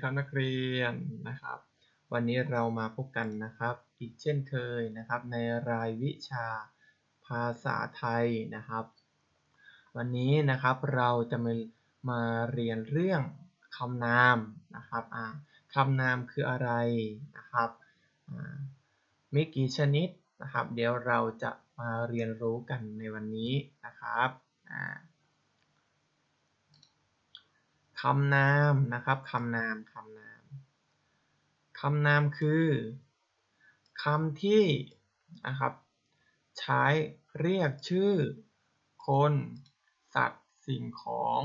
ครับนักเรียนนะครับ วันนี้เรามาพบกันนะครับ อีกเช่นเคยนะครับ ในรายวิชาภาษาไทยนะครับ วันนี้นะครับเราจะมามาเรียนเรื่องคำนามนะครับคำนามคืออะไรนะครับมีกี่ชนิดนะครับ เดี๋ยวเราจะมาเรียนรู้กันในวันนี้นะครับอ่า คำนามนะครับคำนามคำนามคำนามคือคำที่นะครับ ใช้เรียกชื่อ คน สัตว์ สิ่งของ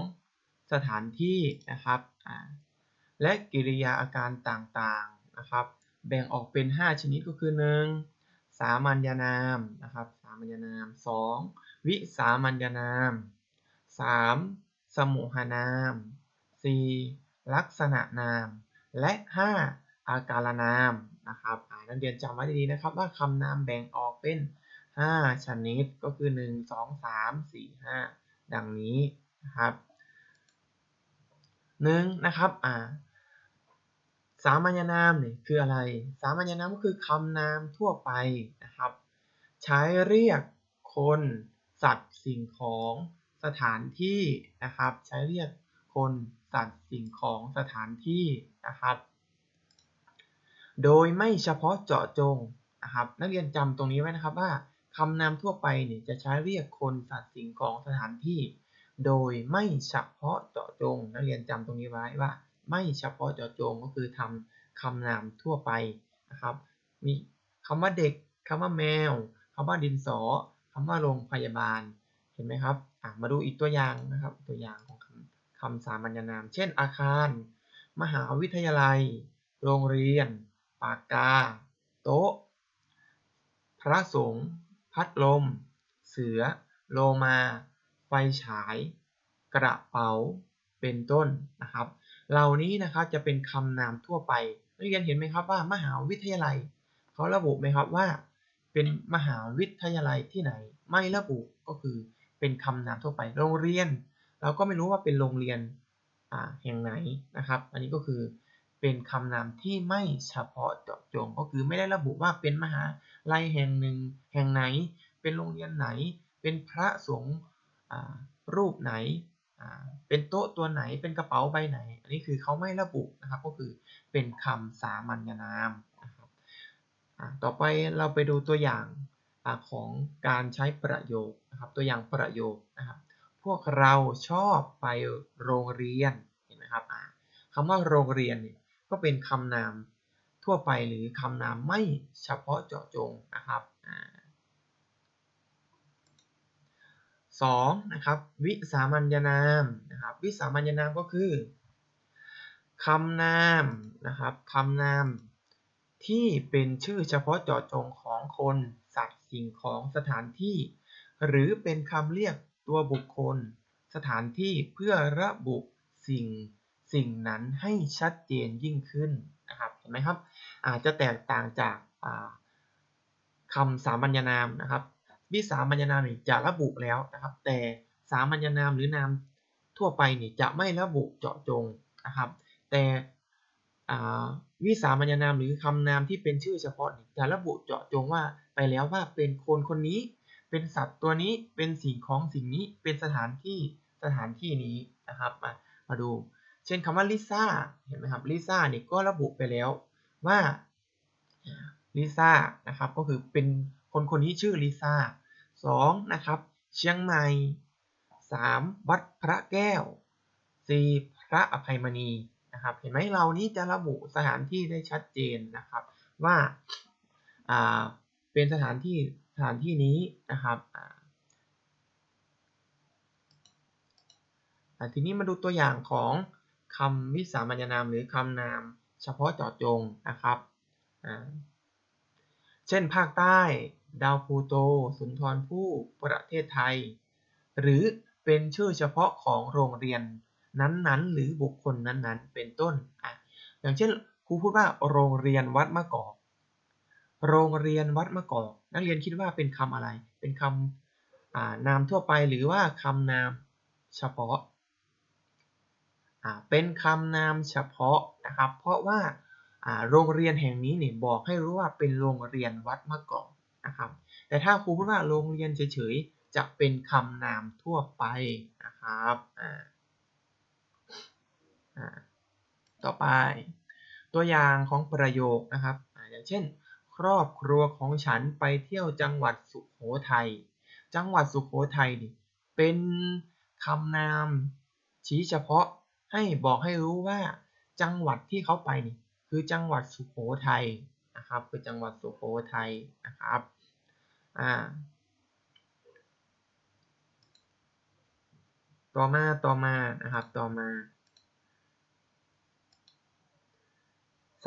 สถานที่นะครับและกิริยาอาการต่างๆนะครับ แบ่งออกเป็น 5 ชนิดก็คือ 1. สามัญนามนะครับสามัญนาม 2. วิสามัญนาม 3. สมุหนาม 4. ลักษณะนาม และ 5. อาการนามนะครับนักเรียนจำไว้ดีๆนะครับว่าคำนามแบ่งออกเป็น 5 ชนิดก็คือ 1 2 3 4 5 ดังนี้นะครับหนึ่งนะครับอ่าสามัญนามเนี่ยคืออะไร สามัญนามก็คือคำนามทั่วไปนะครับ ใช้เรียกคน สัตว์สิ่งของสถานที่นะครับ ใช้เรียกคน สัตว์สิ่งของสถานที่นะครับ โดยไม่เฉพาะเจาะจงนะครับ นักเรียนจำตรงนี้ไว้นะครับว่าคำนามทั่วไปเนี่ยจะใช้เรียกคนสัตว์สิ่งของสถานที่ โดยไม่เฉพาะเจาะจง นักเรียนจำตรงนี้ไว้ว่า ไม่เฉพาะเจาะจงก็คือทำคำนามทั่วไปนะครับ มีคำว่าเด็กคำว่าแมวคำว่าดินสอคำว่าโรงพยาบาลเห็นไหมครับมาดูอีกตัวอย่างนะครับ ตัวอย่างของ คำสามัญนาม เช่น อาคาร มหาวิทยาลัย โรงเรียน ปากกา โต๊ะ พระสงฆ์ พัดลม เสือ โลมา ไฟฉาย กระเป๋า เป็นต้นนะครับ เหล่านี้นะครับจะเป็นคำนามทั่วไปนักเรียนเห็นไหมครับว่า มหาวิทยาลัย เขาระบุไหมครับว่า เป็นมหาวิทยาลัยที่ไหน ไม่ระบุก็คือเป็นคำนามทั่วไป โรงเรียน เราก็ไม่รู้ว่าเป็นโรงเรียนแห่งไหนนะครับ อันนี้ก็คือเป็นคำนามที่ไม่เฉพาะเจาะจง ก็คือไม่ได้ระบุว่าเป็นมหาลัยแห่งหนึ่งแห่งไหน เป็นโรงเรียนไหน เป็นพระสงฆ์รูปไหน เป็นโต๊ะตัวไหน เป็นกระเป๋าใบไหน อันนี้คือเขาไม่ระบุนะครับ ก็คือเป็นคำสามัญนามนะครับต่อไปเราไปดูตัวอย่างของการใช้ประโยคนะครับ ตัวอย่างประโยคนะครับ พวกเราชอบไปโรงเรียนเห็นไหมครับคำว่าโรงเรียนเนี่ยก็เป็นคำนามทั่วไปหรือคำนามไม่เฉพาะเจาะจงนะครับสองนะครับวิสามัญนามนะครับวิสามัญนามก็คือคำนามนะครับคำนามที่เป็นชื่อเฉพาะเจาะจงของคน สัตว์สิ่งของสถานที่ หรือเป็นคำเรียก ตัวบุคคล สถานที่เพื่อระบุสิ่งสิ่งนั้นให้ชัดเจนยิ่งขึ้นนะครับเห็นไหมครับ อาจจะแตกต่างจากคำสามัญนามนะครับวิสามัญนามนี่จะระบุแล้วนะครับ แต่สามัญนามหรือนามทั่วไปนี่จะไม่ระบุเจาะจงนะครับ แต่วิสามัญนามหรือคำนามที่เป็นชื่อเฉพาะจะระบุเจาะจงว่าไปแล้วว่าเป็นคนคนนี้ เป็นสัตว์ตัวนี้ เป็นสิ่งของสิ่งนี้ เป็นสถานที่สถานที่นี้นะครับ มา มาดู เช่นคำว่าลิซ่า เห็นไหมครับ ลิซ่านี่ก็ระบุไปแล้วว่าลิซ่า นะครับ ก็คือเป็นคนคนนี้ชื่อลิซ่าสองนะครับ เชียงใหม่สามวัดพระแก้วสี่พระอภัยมณีนะครับ เห็นไหมเรานี้จะระบุสถานที่ได้ชัดเจนนะครับ ว่า เป็นสถานที่ สถานที่นี้นะครับทีนี้มาดูตัวอย่างของคำวิสามัญนามหรือคำนามเฉพาะเจาะจงนะครับ เช่นภาคใต้ ดาวพูโต สุนทรภู่ประเทศไทย หรือเป็นชื่อเฉพาะของโรงเรียนนั้นๆ หรือบุคคลนั้นๆ เป็นต้นออย่างเช่นครูพูดว่าโรงเรียนวัดมะกอก โรงเรียนวัดมะกอก นักเรียนคิดว่าเป็นคำอะไร เป็นคำนามทั่วไปหรือว่าคำนามเฉพาะ เป็นคำนามเฉพาะนะครับ เพราะว่าโรงเรียนแห่งนี้เนี่ยบอกให้รู้ว่าเป็นโรงเรียนวัดมะกอกนะครับ แต่ถ้าครูพูดว่าโรงเรียนเฉยๆ จะเป็นคำนามทั่วไปนะครับต่อไป ตัวอย่างของประโยคนะครับอย่างเช่น รอบครัวของฉันไปเที่ยวจังหวัดสุโขทัย จังหวัดสุโขทัยนี่เป็นคำนามชี้เฉพาะให้บอกให้รู้ว่าจังหวัดที่เขาไปนี่คือจังหวัดสุโขทัยนะครับ คือจังหวัดสุโขทัยนะครับ อ่า ต่อมาต่อมานะครับ ต่อมา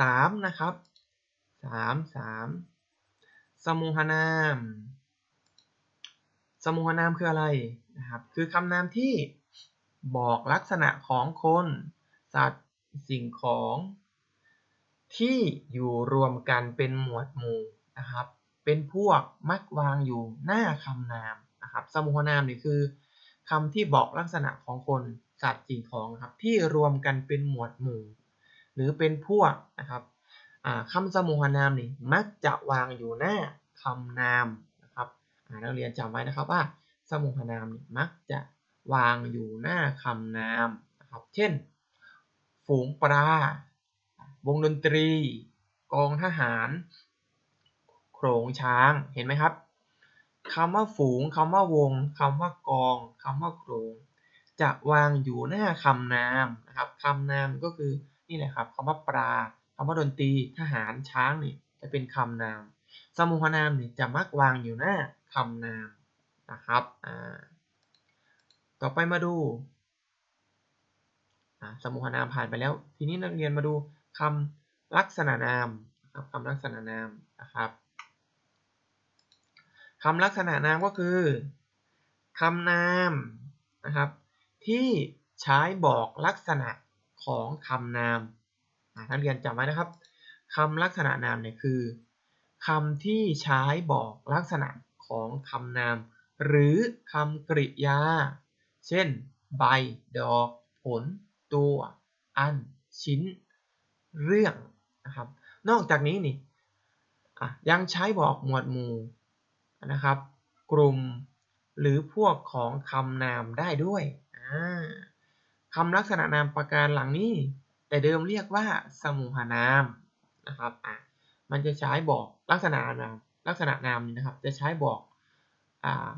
สามนะครับ สามสามสมุหนาม สมุหนามคืออะไรนะครับ คือคำนามที่บอกลักษณะของคน สัตว์ สิ่งของ ที่อยู่รวมกันเป็นหมวดหมู่นะครับ เป็นพวกมักวางอยู่หน้าคำนามนะครับ สมุหนามนี่คือคำที่บอกลักษณะของคน สัตว์ สิ่งของครับ ที่รวมกันเป็นหมวดหมู่ หรือเป็นพวกนะครับ คำสมุหนามนี่มักจะวางอยู่หน้าคำนามนะครับนักเรียนจำไว้นะครับว่า สมุหนามนี่มักจะวางอยู่หน้าคำนามนะครับ เช่น ฝูงปลา วงดนตรี กองทหาร โขลงช้าง เห็นไหมครับคำว่าฝูงคำว่าวงคำว่ากองคำว่าโขลงจะวางอยู่หน้าคำนามนะครับคำนามก็คือนี่แหละครับคำว่าปลา คำว่าดนตรีทหารช้างนี่จะเป็นคำนาม สมุหนามนี่จะมักวางอยู่หน้าคำนามนะครับอ่าต่อไปมาดูอ่าสมุหนามผ่านไปแล้ว ทีนี้นักเรียนมาดูคำลักษณะนามครับคำลักษณะนามนะครับคำลักษณะนามก็คือคำนามนะครับ ที่ใช้บอกลักษณะของคำนาม ท่านเรียนจำไว้นะครับคำลักษณะนามเนี่ยคือคำที่ใช้บอกลักษณะของคำนาม หรือคำกริยา เช่น ใบ ดอก ผล ตัว อัน ชิ้น เรื่องนะครับ นอกจากนี้นี่ยังใช้บอกหมวดหมู่นะครับ กลุ่มหรือพวกของคำนามได้ด้วยคำลักษณะนามประการหลังนี้ แต่เดิมเรียกว่าสมุหนามนะครับอะมันจะใช้บอกลักษณะนามลักษณะนามนี้นะครับ จะใช้บอกอ่า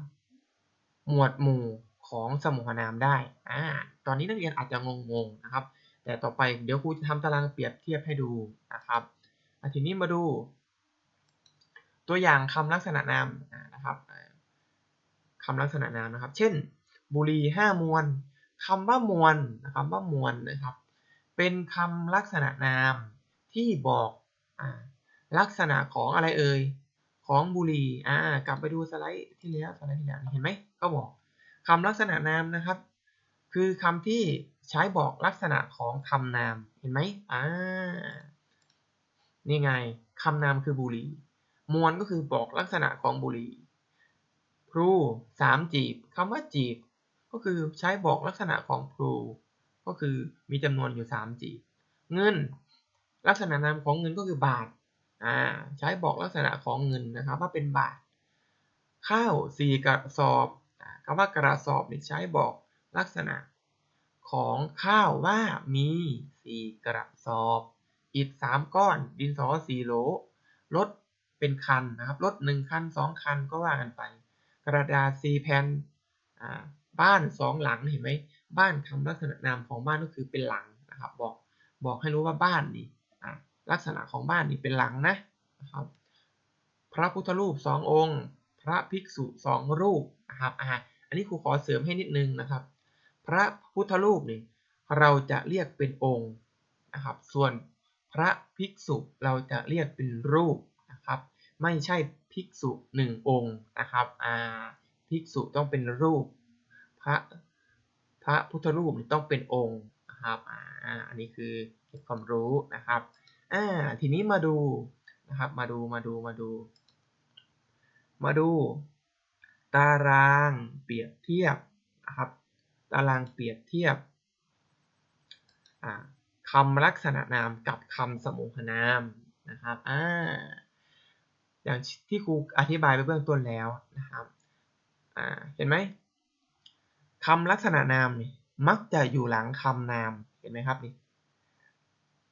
หมวดหมู่ของสมุหนามได้อ่าตอนนี้นักเรียนอาจจะงงๆนะครับ แต่ต่อไปเดี๋ยวครูจะทำตารางเปรียบเทียบให้ดูนะครับทีนี้มาดู ตัวอย่างคำลักษณะนามนะครับคำลักษณะนามนะครับ เช่น บุรีห้ามวลคำว่ามวลนะครับว่ามวลนะครับ เป็นคำลักษณะนามที่บอกอลักษณะของอะไรเอ่ยของบุหรี่อ่ากลับไปดูสไลด์ที่แล้วสไลด์ที่แล้วเห็นไหมก็บอกคำลักษณะนามนะครับ คือคำที่ใช้บอกลักษณะของคำนามเห็นไหมอ่านี่ไงคำนามคือบุหรี่มวลก็คือบอกลักษณะของบุหรี่พลูสามจีบคำว่าจีบ ก็คือใช้บอกลักษณะของพลู ก็คือมีจำนวนอยู่3จีเงิน ลักษณะนามของเงินก็คือบาทอ่าใช้บอกลักษณะของเงินนะครับว่าเป็นบาท ข้าวสี่กระสอบคำว่ากระสอบนี่ใช้บอกลักษณะของข้าวว่ามีสี่กระสอบอิฐสามก้อน ดินสอสี่โหลรถเป็นคันนะครับรถหนึ่งคันสองคันก็ว่ากันไป กระดาษสี่แผ่นบ้านสองหลังเห็นไหม บ้านคำลักษณะนามของบ้านก็คือเป็นหลังนะครับ บอกบอกให้รู้ว่าบ้านนี่ลักษณะของบ้านนี่เป็นหลังนะนะครับ พระพุทธรูปสององค์ พระภิกษุสองรูปนะครับอ่าอันนี้ครูขอเสริมให้นิดนึงนะครับ พระพุทธรูปนี่เราจะเรียกเป็นองค์นะครับ ส่วนพระภิกษุเราจะเรียกเป็นรูปนะครับ ไม่ใช่ภิกษุหนึ่งองค์นะครับอ่าภิกษุต้องเป็นรูป พระ ระพุทธรูปต้องเป็นองค์นะครับอ่าอันนี้คือความรู้นะครับอ่าทีนี้มาดูนะครับมาดูมาดูมาดู มาดู ตารางเปรียบเทียบนะครับตารางเปรียบเทียบอ่าคำลักษณะนามกับคำสมุหนามนะครับอ่าอย่างที่ครูอธิบายไปเบื้องต้นแล้วนะครับอ่าเห็นไหม คำลักษณะนามมักจะอยู่หลังคำนามเห็นไหมครับนี่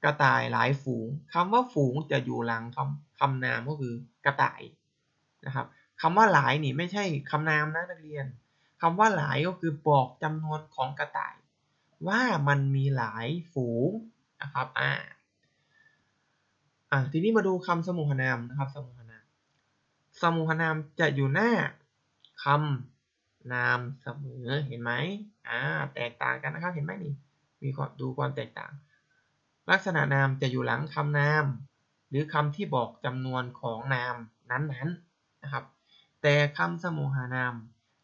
กระต่ายหลายฝูงคำว่าฝูงจะอยู่หลังคำคำนามก็คือกระต่ายนะครับคำว่าหลายนี่ไม่ใช่คำนามนะนักเรียนคำว่าหลายก็คือบอกจำนวนของกระต่าย ว่ามันมีหลายฝูงนะครับอ่าอ่าทีนี้มาดูคำสมุหนามนะครับ สมุหนาม สมุหนามจะอยู่หน้าคำ นามเสมอเห็นไหมอ่าแตกต่างกันนะครับเห็นไหมนี่มีความดูความแตกต่าง ลักษณะนามจะอยู่หลังคำนาม หรือคำที่บอกจำนวนของนามนั้นๆนะครับ แต่คำสมุหนาม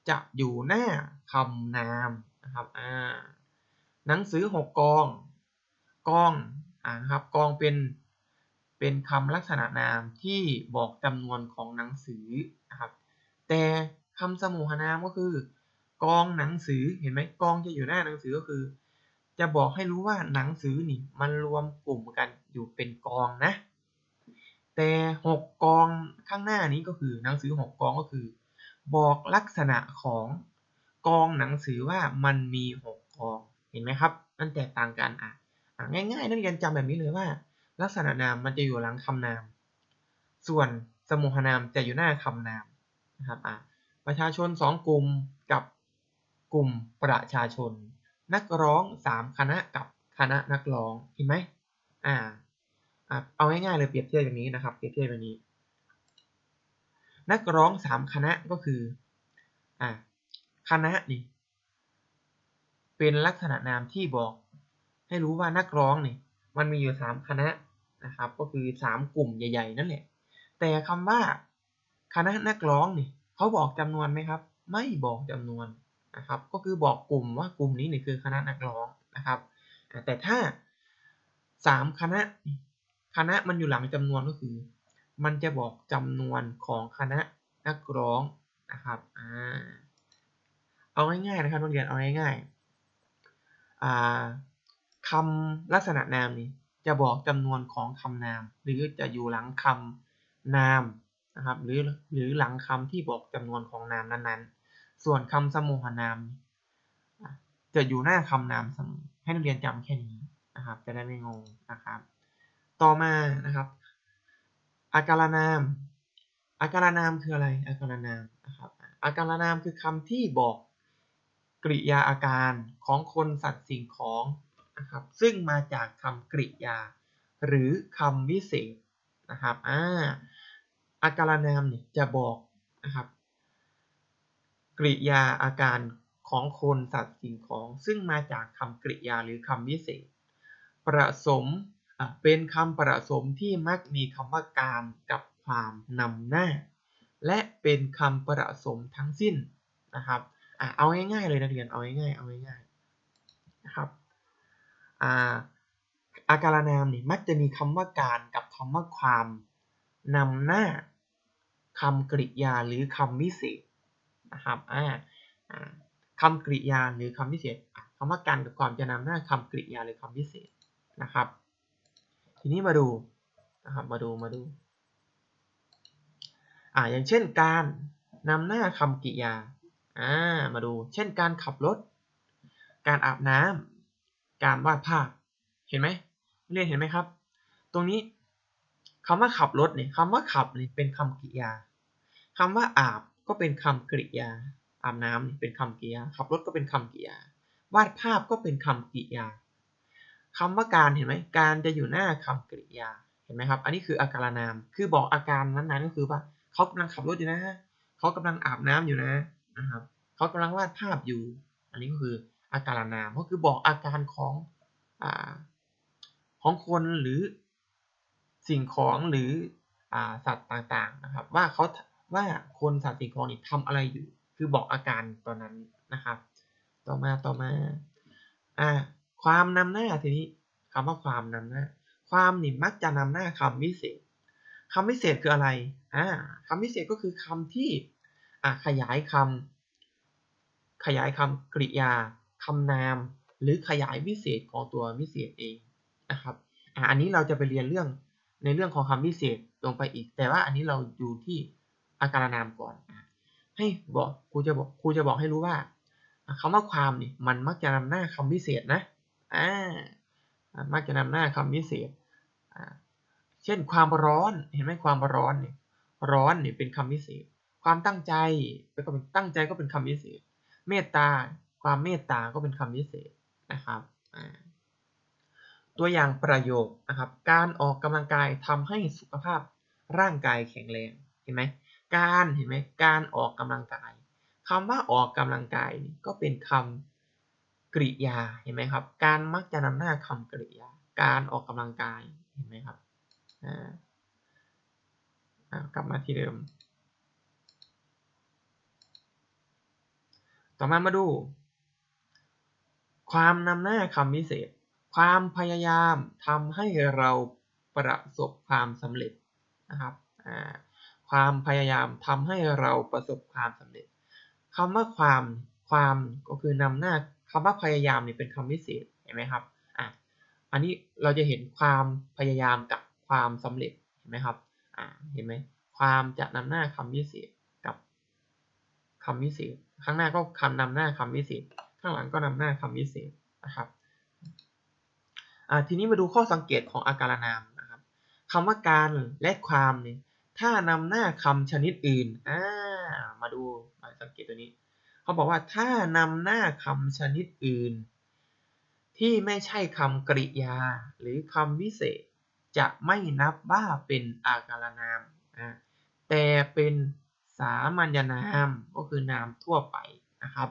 จะอยู่หน้าคำนามนะครับอ่าหนังสือหกกองกองอ่าครับกองเป็นเป็นคำลักษณะนามที่บอกจำนวนของหนังสือนะครับ แต่ คำสมุหนามก็คือกองหนังสือเห็นไหมกองจะอยู่หน้าหนังสือก็คือ จะบอกให้รู้ว่าหนังสือนี่มันรวมกลุ่มกันอยู่เป็นกองนะ แต่หกกองข้างหน้านี้ก็คือหนังสือหกกองก็คือ บอกลักษณะของกองหนังสือว่ามันมีหกกองเห็นไหมครับมันแตกต่างกันอะอะง่ายๆนักเรียนจำแบบนี้เลยว่า ลักษณะนามมันจะอยู่หลังคำนาม ส่วนสมุหนามจะอยู่หน้าคำนามนะครับอะ ประชาชนสองกลุ่มกับกลุ่มประชาชน นักร้องสามคณะกับคณะนักร้องเห็นไหมอ่าอะเอาง่ายๆเลยเปรียบเทียบแบบนี้นะครับเปรียบเทียบแบบนี้ นักร้องสามคณะก็คืออ่าคณะนี่เป็นลักษณะนามที่บอก ให้รู้ว่านักร้องนี่มันมีอยู่สามคณะนะครับ ก็คือสามกลุ่มใหญ่ ๆ นั่นแหละ แต่คำว่าคณะนักร้องนี่ เขาบอกจำนวนไหมครับ ไม่บอกจำนวนนะครับ ก็คือบอกกลุ่มว่ากลุ่มนี้นี่คือคณะนักร้องนะครับ แต่ถ้าสามคณะคณะมันอยู่หลังจำนวนก็คือ มันจะบอกจำนวนของคณะนักร้องนะครับอ่าเอาง่ายๆนะครับนักเรียนเอาง่ายๆอ่าคำลักษณะนามนี่จะบอกจำนวนของคำนาม หรือจะอยู่หลังคำนาม นะครับหรือหรือหลังคำที่บอกจำนวนของนามนั้นๆ ส่วนคำสมุหนามจะอยู่หน้าคำนามเสมอให้นักเรียนจำแค่นี้นะครับ จะได้ไม่งงนะครับ ต่อมานะครับ อาการนาม อาการนามคืออะไร อาการนามนะครับอาการนามคือคำที่บอกกริยาอาการของคนสัตว์สิ่งของนะครับซึ่งมาจากคำกริยา หรือคำวิเศษนะครับอ่า อาการนามเนี่ยจะบอกนะครับ กริยาอาการของคนสัตว์สิ่งของ ซึ่งมาจากคำกริยาหรือคำวิเศษ ประสมเป็นคำประสมที่มักมีคำว่าการกับความนำหน้า และเป็นคำประสมทั้งสิ้นนะครับอเอาง่ายๆเลยนักเรียนเอาง่ายๆเอาง่ายๆนะครับอาอาการนามนี่มักจะมีคำว่าการกับคำว่าความนำหน้า คำกริยาหรือคำวิเศษนะครับอ่าคำกริยาหรือคำวิเศษคำว่าการกับความจะนำหน้าคำกริยาหรือคำวิเศษนะครับ ทีนี้มาดูนะครับมาดูมาดูอ่าอย่างเช่นการนำหน้าคำกริยาอ่ามาดู เช่นการขับรถ การอาบน้ำการวาดภาพเห็นไหมเรียนเห็นไหมครับ ตรงนี้ คำว่าขับรถเนี่ยคำว่าขับเนี่ยเป็นคำกริยาคำว่าอาบก็เป็นคำกริยา อาบน้ำเป็นคำกริยา ขับรถก็เป็นคำกริยา วาดภาพก็เป็นคำกริยาคำว่าการเห็นไหมการจะอยู่หน้าคำกริยาเห็นไหมครับ อันนี้คืออาการนาม คือบอกอาการนั้นๆก็คือว่าเขากำลังขับรถอยู่นะเขากำลังอาบน้ำอยู่นะนะครับเขากำลังวาดภาพอยู่ อันนี้ก็คืออาการนามก็คือบอกอาการของอของคนหรือ สิ่งของหรืออสัตว์ต่างๆนะครับ ว่าเขาว่าคนสัตว์สิ่งของนี่ทำอะไรอยู่ คือบอกอาการตอนนั้นนะครับ ต่อมาต่อมาอ่าความนำหน้าทีนี้คำว่าความนำหน้า ความนี่มักจะนำหน้าคำวิเศษคำวิเศษคืออะไรอ่าคำวิเศษก็คือคำที่อ่าขยายคำขยายคำกริยาคำนาม หรือขยายวิเศษของตัววิเศษเองนะครับอ่าอันนี้เราจะไปเรียนเรื่อง ในเรื่องของคำวิเศษลงไปอีก แต่ว่าอันนี้เราอยู่ที่อาการนามก่อนให้บอกครูจะบอกครูจะบอกให้รู้ว่าคำว่าความนี่มันมักจะนำหน้าคำวิเศษนะอ่ามักจะนำหน้าคำวิเศษอ่าเช่นความร้อนเห็นไหมความร้อนเนี่ยร้อนเนี่ยเป็นคำวิเศษ ความตั้งใจก็เป็นตั้งใจก็เป็นคำวิเศษ เมตตา ความเมตตาก็เป็นคำวิเศษนะครับ ตัวอย่างประโยคนะครับ การออกกำลังกายทำให้สุขภาพร่างกายแข็งแรง เห็นไหม การเห็นไหมการออกกำลังกายคำว่าออกกำลังกายก็เป็นคำกริยา เห็นไหมครับ การมักจะนำหน้าคำกริยา การออกกำลังกาย เห็นไหมครับ กลับมาที่เดิม ต่อมามาดู ความนำหน้าคำวิเศษ ความพยายามทำให้เราประสบความสำเร็จนะครับความพยายามทำให้เราประสบความสำเร็จคำว่าความความก็คือนำหน้าคำว่าพยายามนี่เป็นคำวิเศษเห็นไหมครับอะอันนี้เราจะเห็นความพยายามกับความสำเร็จเห็นไหมครับอ่าเห็นไหมความจะนำหน้าคำวิเศษกับคำวิเศษข้างหน้าก็คำนำหน้าคำวิเศษข้างหลังก็นำหน้าคำวิเศษนะครับ ทีนี้มาดูข้อสังเกตของอาการนามนะครับคำว่าการและความเนี่ยถ้านำหน้าคำชนิดอื่นอ่ามาดูมาสังเกตตัวนี้ เขาบอกว่าถ้านำหน้าคำชนิดอื่น ที่ไม่ใช่คำกริยา หรือคำวิเศษ จะไม่นับว่าเป็นอาการนามอ่าแต่เป็นสามัญนามก็คือนามทั่วไปนะครับ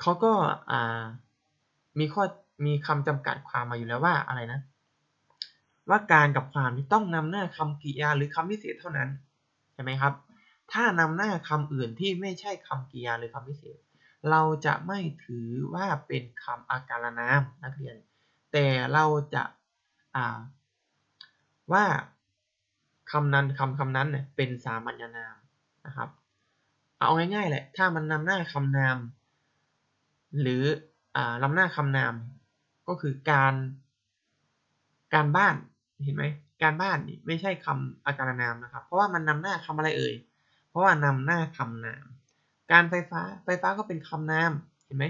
เขาก็อ่ามีข้อ มีคำจำกัดความมาอยู่แล้วว่าอะไรนะ ว่าการกับความที่ต้องนำหน้าคำกริยาหรือคำพิเศษเท่านั้นใช่ไหมครับ ถ้านำหน้าคำอื่นที่ไม่ใช่คำกริยาหรือคำพิเศษ เราจะไม่ถือว่าเป็นคำอาการนามนักเรียน แต่เราจะอ่าว่าคำนั้นคำคำนั้นเนี่ยเป็นสามัญนามนะครับ เอาง่ายๆแหละ ถ้ามันนำหน้าคำนาม หรืออนำหน้าคำนาม ก็คือการการบ้านเห็นไหมการบ้านนี่ไม่ใช่คำอาการนามนะครับ เพราะว่ามันนำหน้าคำอะไรเอ่ย เพราะว่านำหน้าคำนาม การไฟฟ้าไฟฟ้าก็เป็นคำนามเห็นไหม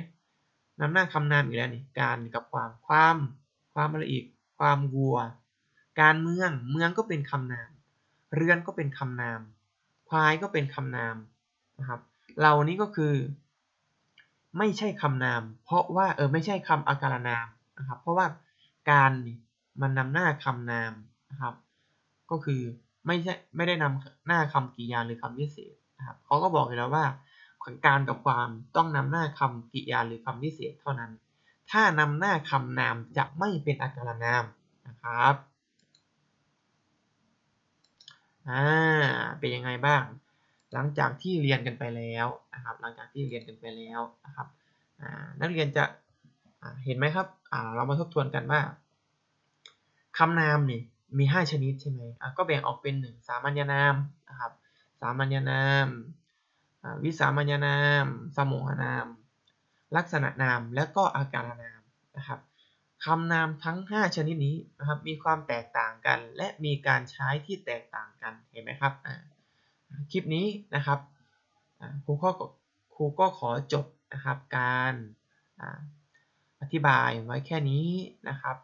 นำหน้าคำนามอีกแล้วนี่การกับความความความอะไรอีก ความวัว การเมืองเมืองก็เป็นคำนาม เรือนก็เป็นคำนาม ควายก็เป็นคำนามนะครับเหล่านี้ก็คือ ไม่ใช่คำนาม เพราะว่าเออไม่ใช่คำอาการนาม นะครับเพราะว่าการมันนำหน้าคำนามนะครับ ก็คือไม่ใช่ไม่ได้นำหน้าคำกริยาหรือคำวิเศษนะครับเขาก็บอกอยู่แล้วว่าการกับความต้องนำหน้าคำกริยาหรือคำวิเศษเท่านั้น ถ้านำหน้าคำนามจะไม่เป็นอาการนามนะครับอ่าเป็นยังไงบ้าง หลังจากที่เรียนกันไปแล้วนะครับ หลังจากที่เรียนกันไปแล้วนะครับนักเรียนจะเห็นไหมครับ เรามาทบทวนกันว่าคำนามนี่มี 5 ชนิดใช่ไหมก็แบ่งออกเป็น 1 สามัญนามนะครับ สามัญนามวิสามัญนาม สมุหนาม ลักษณะนาม และก็อาการนามนะครับคำนามทั้ง 5 ชนิดนี้นะครับมีความแตกต่างกัน และมีการใช้ที่แตกต่างกันเห็นไหมครับคลิปนี้นะครับครูก็ครูก็ขอจบนะครับการ อธิบายไว้แค่นี้นะครับ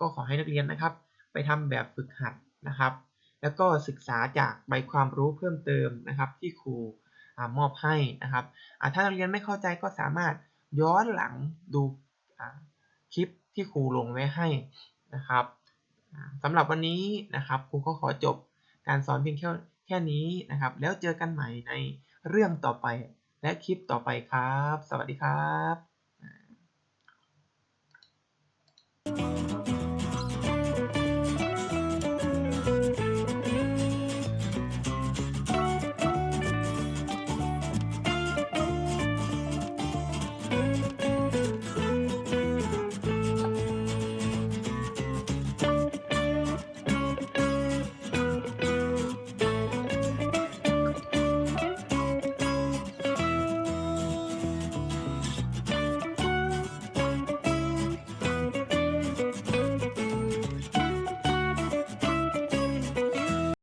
ก็ขอให้นักเรียนนะครับ ไปทำแบบฝึกหัดนะครับ แล้วก็ศึกษาจากใบความรู้เพิ่มเติมนะครับ ที่ครูมอบให้นะครับถ้านักเรียนไม่เข้าใจก็สามารถย้อนหลังดูคลิปที่ครูลงไว้ให้นะครับสำหรับวันนี้นะครับครูก็ขอจบการสอนเพียงแค่แค่นี้นะครับ แล้วเจอกันใหม่ในเรื่องต่อไปและคลิปต่อไปครับ สวัสดีครับ Thank you.